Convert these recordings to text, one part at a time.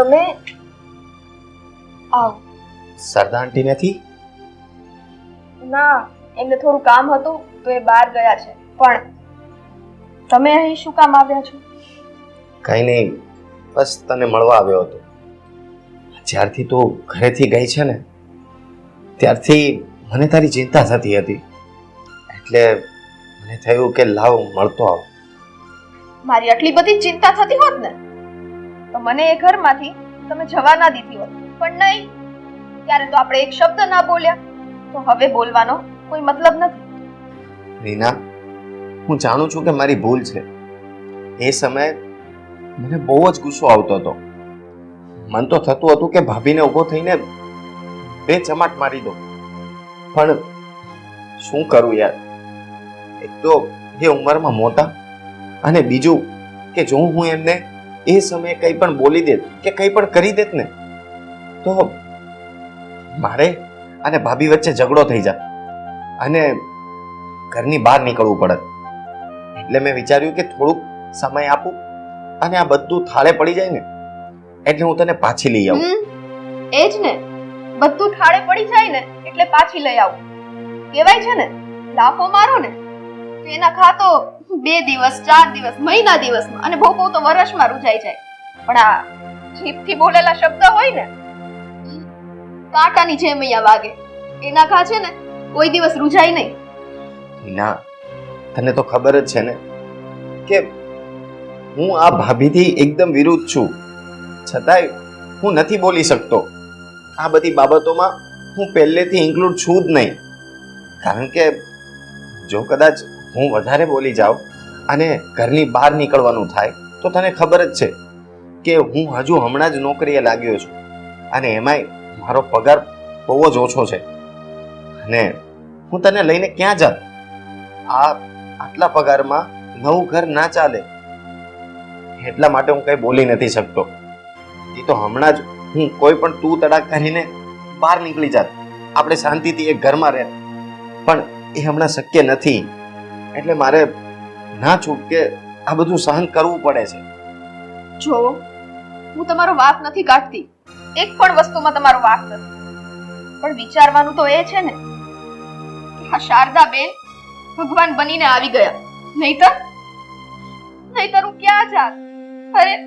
તમે આવો. સરદાર આંટી નથી? ના એમને થોડું કામ હતું તો એ બહાર ગયા છે. પણ તમે અહીં શું કામ આવ્યા છો? કંઈ નહીં બસ તને મળવા આવ્યો હતો. જ્યારથી તું ઘરેથી ગઈ છે ને ત્યારથી મને તારી ચિંતા થતી હતી. એટલે મને થયું કે લાવ મળતો આવ. મારી આટલી બધી ચિંતા થતી હોત ને તો મને એ ઘરમાંથી તમે જવા ના દીધી હોત. પણ નહીં, ત્યારે તો આપણે એક શબ્દ ના બોલ્યા. તો હવે બોલવાનો કોઈ મતલબ નથી. રીના, હું જાણું છું કે મારી ભૂલ છે. એ સમયે મને બહુ જ ગુસ્સો આવતો હતો. મન તો થતું હતું કે ભાભીને ઊભો થઈને બે ચમાટ મારી દો. પણ શું કરું યાર? એક તો એ ઉંમરમાં મોટા અને બીજું કે જો હું એમને એ સમયે કંઈ પણ બોલી દેત કે કંઈ પણ કરી દેત ને, તો મારે અને ભાભી વચ્ચે ઝઘડો થઈ જાય અને ઘરની બહાર નીકળવું પડે. એટલે મેં વિચાર્યું કે થોડુંક સમય આપું અને આ બધું થાળે પડી જાય ને, એટલે હું તને પાછી લઈ આવું. એ જ ને. બધું થાળે પડી જાય ને, એટલે પાછી લઈ આવું. કહેવાય છે ને, લાફો મારો ને, તો એના ખાતો બે દિવસ, ચાર દિવસ, મહિના દિવસમાં. અને બહુ બહુ તો વર્ષમાં રૂજાઈ જાય. પણ આ જીભથી બોલેલા શબ્દ હોય ને, કાંટાની જેમ અહીંયા વાગે. એના ઘા છે ને, કોઈ દિવસ રૂજાય નહીં. ના તને તો ખબર જ છે ને, કે હું આ ભાભીથી એકદમ વિરુદ્ધ છું. છતાંય હું નથી બોલી શકતો. આ બધી બાબતોમાં હું પહેલેથી ઇન્ક્લુડ છું જ નહીં. કારણ કે જો કદાચ હું વધારે બોલી જાઉં અને ઘરની બહાર નીકળવાનું થાય, તો તને ખબર જ છે કે હું હજુ હમણાં જ નોકરીએ લાગ્યો છું અને એમાંય મારો પગાર બહુ જ ઓછો છે. અને હું તને લઈને ક્યાં જાત આ આટલા પગારમાં નવું ઘર ના ચાલે. એટલા માટે હું કઈ બોલી નથી શકતો. એ તો હમણાં જ હું કોઈ પણ તું તડાક કરીને બહાર નીકળી જાત. આપણે શાંતિથી એક ઘરમાં રહે. પણ એ હમણાં શક્ય નથી. એટલે મારે ના છૂટકે આ બધું સહન કરવું પડે છે. જો, હું તમારો વાક નથી કાઢતી. એક પણ વસ્તુમાં તમારો વાક નથી. પણ વિચારવાનું તો એ છે ને કે આ શારદા બેન ભગવાન બનીને આવી ગયા. નહીતર? નહીતર હું ક્યાં જાત? અરે,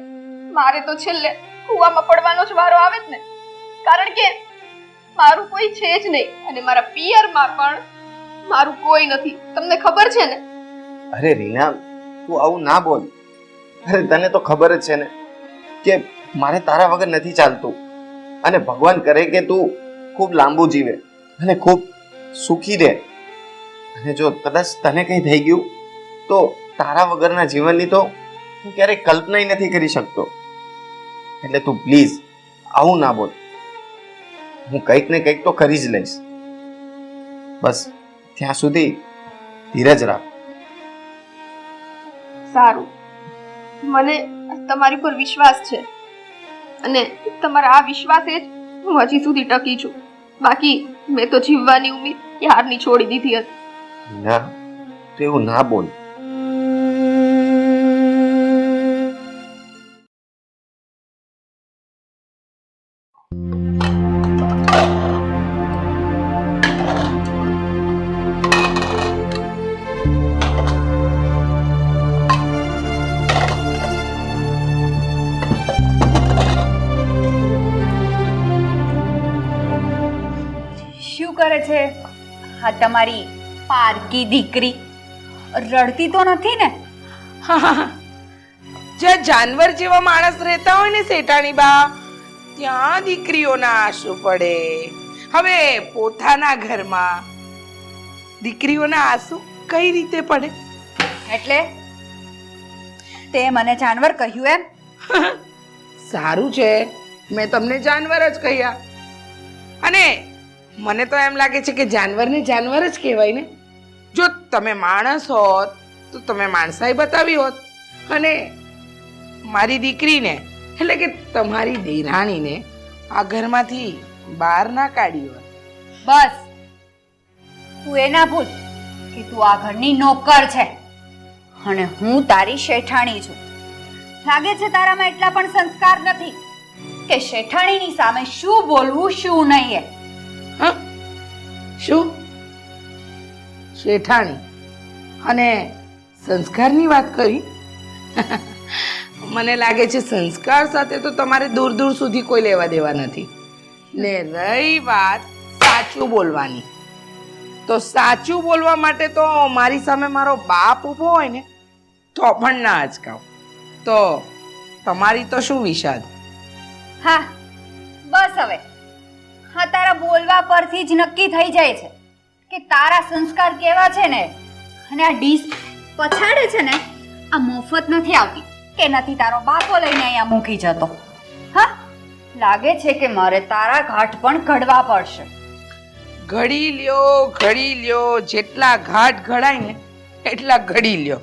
મારે તો છેલ્લે કૂવામાં પડવાનો જ વારો આવે જ ને. કારણ કે મારું કોઈ છે જ નહીં અને મારા પિયરમાં પણ મારું કોઈ નથી. તમને ખબર છે ને? અરે રીના, તું આવું ના બોલ. અરે તને તો ખબર જ છે ને કે મારે તારા વગર નથી ચાલતું. અને ભગવાન કરે કે તું ખૂબ લાંબુ જીવે અને ખૂબ સુખી રહે. અને જો કદાચ તને કંઈ થઈ ગયું, તો તારા વગરના જીવનની તો હું ક્યારેય કલ્પના નથી કરી શકતો. એટલે તું પ્લીઝ આવું ના બોલ. હું કંઈક ને કંઈક તો કરી જ લઈશ. બસ. ત્યાં સુધી ધીરજ રાખ. સારું. મને તમારી પર વિશ્વાસ છે. અને તમારા આ વિશ્વાસે જ હું હજી સુધી ટકી છું. બાકી મેં તો જીવવાની ઉમ્મીદ ક્યારની છોડી દીધી હતી. ના તેવું ના બોલ. હા તમારી પારકી દીકરી. રડતી તો નથી ને? જ્યાં જાનવર જેવા માણસ રહેતા હોય ને શેઠાણી બા ત્યાં દીકરીઓના આંસુ પડે. હવે પોતાના ઘરમાં દીકરીઓના આંસુ કઈ રીતે પડે? એટલે તે મને જાનવર કહ્યું એમ. સારું છે. મેં તમને જાનવર જ કહ્યા. અને મને તો એમ લાગે છે કે જાનવરને જાનવર જ કહેવાય ને. જો તમે માણસ હોત, તો તમે માણસાઈ બતાવી હોત. અને મારી દીકરીને, એટલે કે તમારી દેરાણીને આ ઘરમાંથી બહાર ના કાઢી હોત. બસ. તું એ ના ભૂલ કે તું આ ઘરની નોકર છે. અને હું તારી શેઠાણી છું. લાગે છે તારામાં એટલા પણ સંસ્કાર નથી કે શેઠાણીની સામે શું બોલવું, શું નહીં હા? શું? શેઠાણી. અને સંસ્કારની વાત કરી? મને લાગે છે સંસ્કાર સાથે તો તમારે દૂર દૂર સુધી કોઈ લેવા દેવા નથી. ને રહી વાત સાચું બોલવાની. તો સાચું બોલવા માટે તો મારી સામે મારો બાપ ઊભો હોય ને, તો પણ ના આજકાવ તો તમારી તો શું વિષાદ? હા, બસ હવે. હા, તારા બોલવા પરથી જ નક્કી થઈ જાય છે કે તારા સંસ્કાર કેવા છે ને? અને આ ડીશ પછાડે છે ને, આ મફત નથી આવતી, કે નથી તારો બાપો લઈને અહીંયા મૂકી જતો. હા, લાગે છે કે મારે તારા ઘાટ પણ ઘડવા પડશે. ઘડી લ્યો ઘડી લ્યો, જેટલા ઘાટ ઘડાય ને, એટલા ઘડી લ્યો.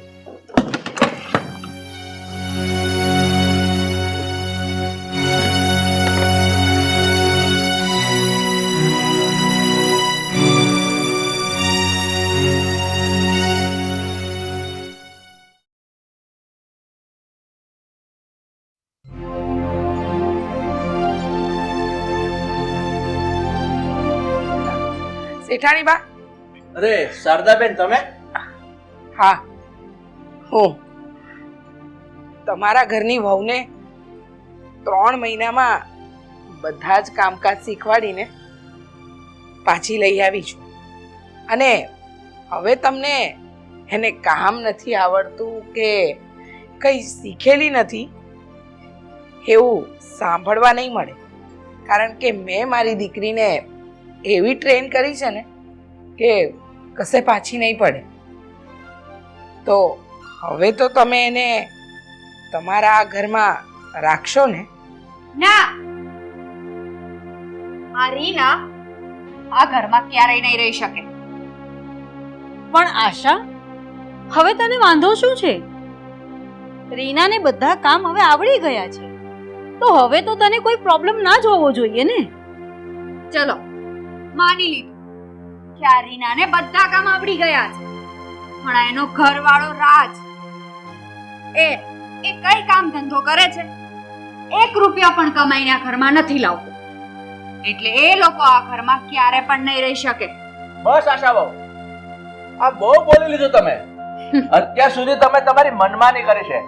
શેઠાણી બા અરે શારદાબેન તમે? હા. હું. તમારા ઘરની વહુને ત્રણ મહિનામાં બધા જ કામકાજ શીખવાડીને પાછી લઈ આવી છું. અને હવે તમને એને કામ નથી આવડતું કે કંઈ શીખેલી નથી એવું સાંભળવા નહીં મળે. કારણ કે મેં મારી દીકરીને એવી ટ્રેન કરી છે ને કે કશે પાછી નહીં પડે. તો હવે તો તમે એને તમારા આ ઘરમાં રાખશો ને? ના. આ રીના આ ઘરમાં ક્યારેય નહીં રહી શકે. પણ આશા હવે તને વાંધો શું છે? રીનાને બધા કામ હવે આવડી ગયા છે. તો હવે તો તને કોઈ પ્રોબ્લેમ ના જ હોવો જોઈએ ને? ચલો માની લીધું. કે આ રીનાને બધા કામ આવડી ગયા છે. પણ એનો ઘરવાળો રાજ એ એ કઈ કામ ધંધો કરે છે? એક રૂપિયા પણ કમાઈને આ ઘરમાં નથી લાવતો. એટલે એ લોકો આ ઘરમાં ક્યારે પણ નહીં રહી શકે. બસ આશા બહુ આ બહુ બોલી લીધું તમે. અત્યાર સુધી તમે તમારી મનમાની કરી છે.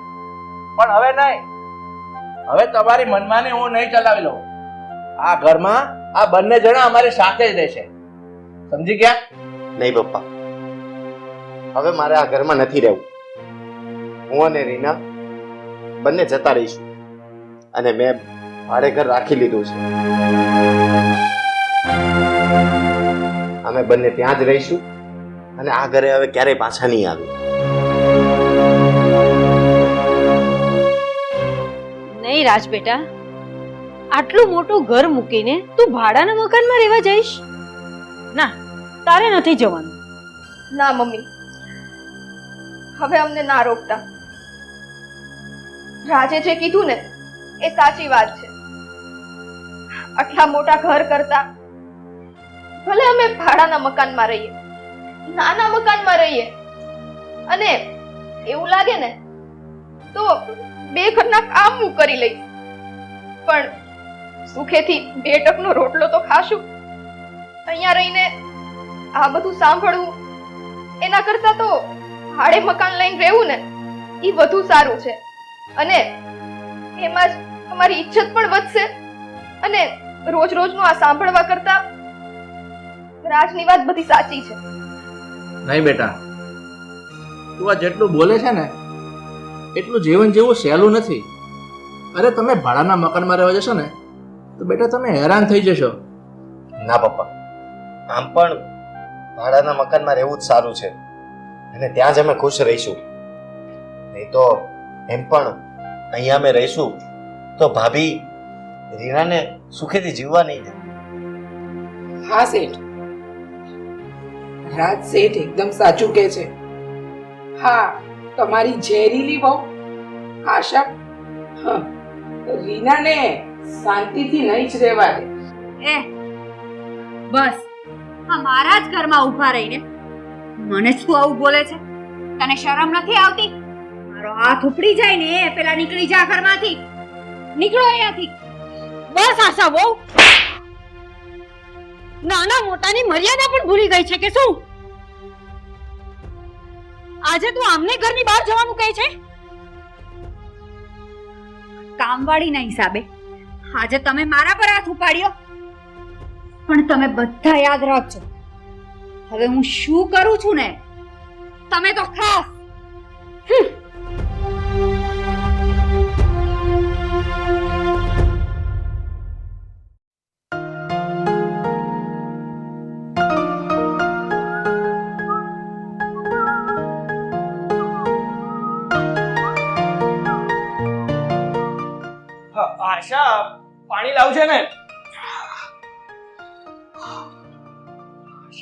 પણ હવે નહીં. હવે તમારી મનમાની હું નહીં ચલાવી લઉં. આ ઘરમાં આ બંને જણા અમારી સાથે જ રહેશે. સમજી ગયા? નહીં પપ્પા. હવે મારે આ ઘરમાં નથી રહેવું. હું અને રીના બંને જતા રહીશું. અને મેં ભાડે ઘર રાખી લીધું છે. અમે બંને ત્યાં જ રહીશું. અને આ ઘરે હવે ક્યારેય પાછા નહીં આવે નહીં રાજ બેટા. આટલું મોટું ઘર મૂકીને તું ભાડાના મકાનમાં રહેવા જઈશ? ના, તારે નથી જવાનું. ના, મમ્મી. હવે અમને ના રોકતા. રાજે જે કીધું ને, એ સાચી વાત છે. આટલા મોટા ઘર કરતા ભલે અમે ભાડાના મકાનમાં રહીએ, નાના મકાનમાં રહીએ, અને એવું લાગે ને, તો બે ઘરના કામ હું કરી લઈશ. પણ સુખેથી બે ટકનો રોટલો તો ખાશું. અહીંયા રહીને આ બધું સાંભળવું, એના કરતા તો ભાડે મકાન લઈને રહેવું ને એ વધુ સારું છે. અને એમાં જ તમારી ઇજ્જત પણ વધશે. અને રોજ રોજનું આ સાંભળવા કરતા રાજની વાત બધી સાચી છે. નહીં બેટા. તું આ જેટલું બોલે છે ને, એટલું જીવન જેવું સહેલું નથી. અરે તમે ભાડાના મકાનમાં રહેવા જશો ને તો બેટા તમે હેરાન થઈ જશો. ના પપ્પા. આમ પણ ભાડાના મકાનમાં રહેવું જ સારું છે. અને ત્યાં જ અમે ખુશ રહીશું. નહીં તો એમ પણ અહીંયા અમે રહીશું તો ભાભી રીનાને સુખેથી જીવવા નહીં દે. હા શેઠ. રાજ શેઠ એકદમ સાચું કહે છે. હા તમારી ઝેરીલી બહુ આશા. હા રીનાને શાંતિથી નહીં જ રહેવા દે એ, બસ. અમારા મારા જ ઘરમાં ઊભા રહીને મને તું આવું બોલે છે. તને શરમ નથી આવતી? મારો હાથ ઉપડી જાય ને પેલા નીકળી જા ઘરમાંથી. નીકળો અહીંયાથી. બસ આશા બહુ. નાના મોટાની મર્યાદા પણ ભૂલી ગઈ છે કે શું? આજે તું આમને ઘરની બહાર જવાનું કહે છે? કામવાળીના હિસાબે. આજે તમે મારા પર હાથ ઉપાડ્યો? પણ તમે બધા યાદ રાખજો હવે હું શું કરું છું ને? તમે તો ખાસ. હા, પાણી લાવજે ને.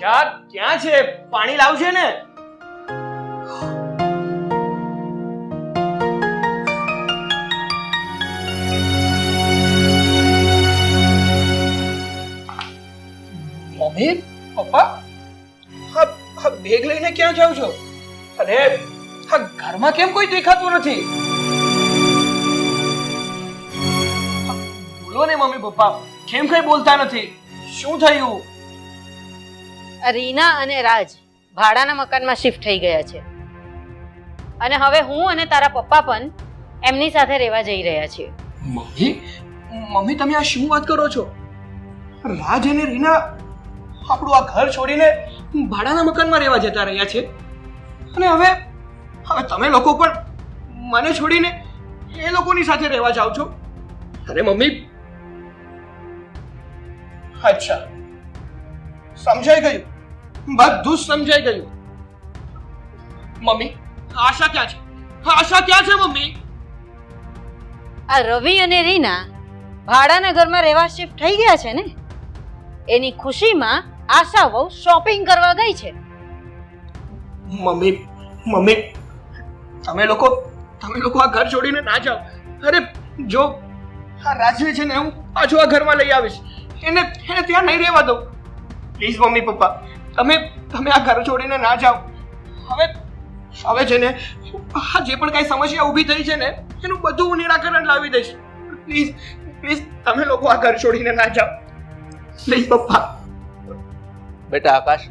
આશા, ક્યાં છે? પાણી લાવજે ને. મમ્મી, પપ્પા? હા હા બેગ લઈને ક્યાં જાવ છો? અને હા, ઘરમાં કેમ કોઈ દેખાતું નથી? બોલો ને મમ્મી પપ્પા. કેમ કઈ બોલતા નથી? શું થયું? રીના અને રાજ ભાડાના મકાનમાં શિફ્ટ થઈ ગયા છે. અને હવે હું અને તારા પપ્પા પણ એમની સાથે રહેવા જઈ રહ્યા છીએ. મમ્મી? મમ્મી તમે આ શું વાત કરો છો? રાજ અને રીના આપણું આ ઘર છોડીને ભાડાના મકાનમાં રહેવા જતા રહ્યા છે. અને હવે હવે તમે લોકો પણ મને છોડીને એ લોકોની સાથે રહેવા જાઓ છો. અરે મમ્મી અચ્છા. સમજાઈ ગયું. બધું સમજાઈ ગયું. મમ્મી આશા ક્યાં છે? આશા ક્યાં છે મમ્મી? આ રવિ અને રીના ભાડાના ઘરમાં રહેવા શિફ્ટ થઈ ગયા છે ને? એની ખુશીમાં આશા વહુ શોપિંગ કરવા ગઈ છે. મમ્મી મમ્મી તમે લોકો તમે લોકો આ ઘર છોડીને ના જાઓ. અરે જો આ રાજવી છે ને હું પાછું આ ઘરમાં લઈ આવીશ. એને એને ત્યાં નહીં રહેવા દઉં. પ્લીઝ મમ્મી, પપ્પા, તમે તમે આ ઘર છોડીને ના જાઓ. હવે હવે છે ને, આ જે પણ કાંઈ સમસ્યા ઊભી થઈ છે ને, એનું બધું હું નિરાકરણ લાવી દઈશ. પ્લીઝ પ્લીઝ તમે લોકો આ ઘર છોડીને ના જાઓ. પ્લીઝ પપ્પા. બેટા આકાશ,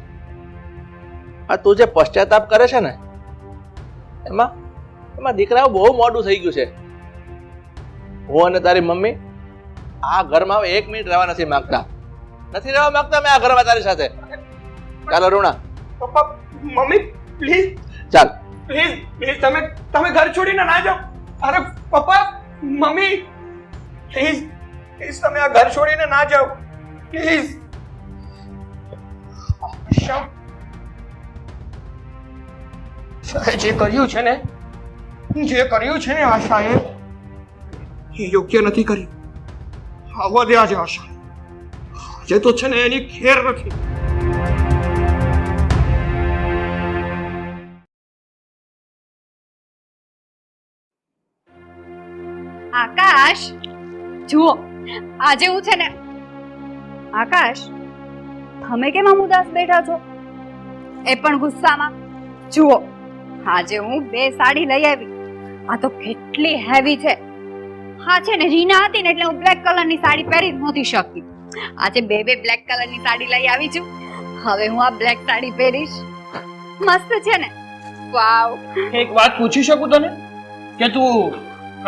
આ તું જે પશ્ચાતાપ કરે છે ને, એમાં એમાં દીકરાઓ બહુ મોડું થઈ ગયું છે. હું અને તારી મમ્મી આ ઘરમાં એક મિનિટ રહેવા નથી માંગતા. નથી રહેવા માંગતા મેં આ ઘરમાં તારી સાથે. ચાલો અરુણા પપ્પા મમ્મી પ્લીઝ ચાલ. પ્લીઝ પ્લીઝ તમે તમે ઘર છોડીને ના જાઓ. અરે પપ્પા મમ્મી પ્લીઝ પ્લીઝ તમે આ ઘર છોડીને ના જાઓ. પ્લીઝ જે કર્યું છે ને જે કર્યું છે ને આશાએ એ યોગ્ય નથી કર્યું. આવવા દે આજે આશા આજે તો છે ને એની ખેર નથી. આકાશ, જુઓ આજે હું છે ને. આકાશ, તમે કેમ આમ ઉદાસ બેઠા છો? એ પણ ગુસ્સામાં. જુઓ, આજે હું બે સાડી લઈ આવી. આ તો કેટલી હેવી છે. હા છે ને રીના હતી ને એટલે હું બ્લેક કલરની સાડી પહેરી નહોતી શકતી આજે બે બે બ્લેક કલરની સાડી લઈ આવી છું. હવે હું આ બ્લેક સાડી પહેરીશ. મસ્ત છે ને? વાવ એક વાત પૂછી શકું તને? કે તું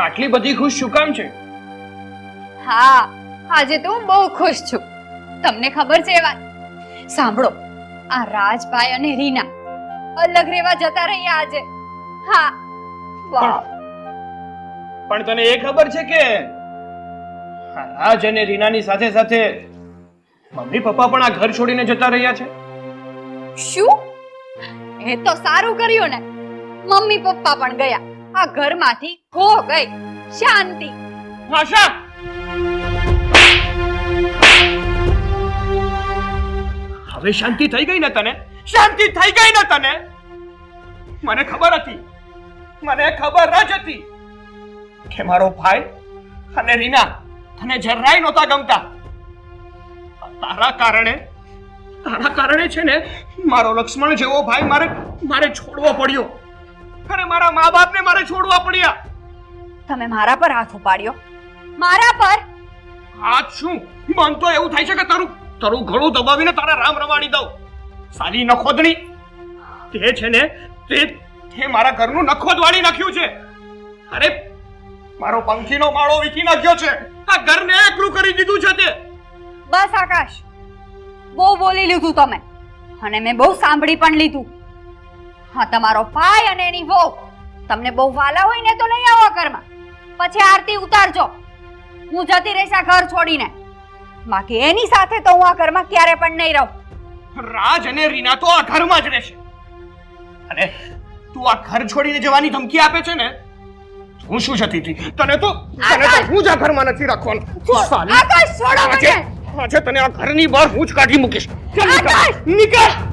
આટલી બધી ખુશ શું કામ છે? હા આજે તો હું બહુ ખુશ છું. તમને ખબર છે એ વાત? સાંભળો આ રાજભાઈ અને રીના અલગ રહેવા જતા રહ્યા આજે. હા. વાહ પણ તને એ ખબર છે કે રાજ અને રીનાની સાથે સાથે મમ્મી પપ્પા પણ આ ઘર છોડીને જતા રહ્યા છે? શું? એ તો સારું કર્યું ને. મમ્મી પપ્પા પણ ગયા. આ ઘરમાંથી ખો ગઈ. શાંતિ. આશા! હવે શાંતિ થઈ ગઈ ને તને? શાંતિ થઈ ગઈ ને તને? મને ખબર હતી. મને ખબર જ હતી. કે મારો ભાઈ અને રીના તને જરાય નહોતા ગમતા. તારા કારણે તારા કારણે છે ને મારો લક્ષ્મણ જેવો ભાઈ મારે મારે છોડવો પડ્યો. અને મારા મા બાપને મારે છોડવા પડ્યા. તમે મારા પર હાથ ઉપાડ્યો. મારા પર? આ શું? મન તો એવું થાય છે કે તારું તારું ઘણું દબાવીને તારા રામ રવાડી દઉં. સાલી નખોદણી. તે છે ને તે તે મારા ઘરનું નખોદ વાળી નાખ્યું છે. અરે મારો પંખીનો માળો વીખી નાખ્યો છે. આ ઘરને એકલું કરી દીધું છે તે. બસ આકાશ બહુ બોલી લીધું તમે અને મેં બહુ સાંભળી પણ લીધું. હા તમારો ભાઈ અને એની વહુ તમને બહુ વાલા હોય ને તો લઈ આવો ઘરમાં. પછી આરતી ઉતારજો. હું જતી રહીશ આ ઘર છોડીને. બાકી એની સાથે તો હું આ ઘરમાં ક્યારે પણ નહીં રહું. રાજ અને રીના તો આ ઘરમાં જ રહેશે. અને તું આ ઘર છોડીને જવાની ધમકી આપે છે ને હું શું જતી હતી? તને તો તને તો હું જ આ ઘરમાં નથી રાખવાનું. આકાશ છોડો મને! આજે તને આ ઘરની બહાર હું જ કાઢી મૂકીશ. ચાલ નીકળ. નીકળ.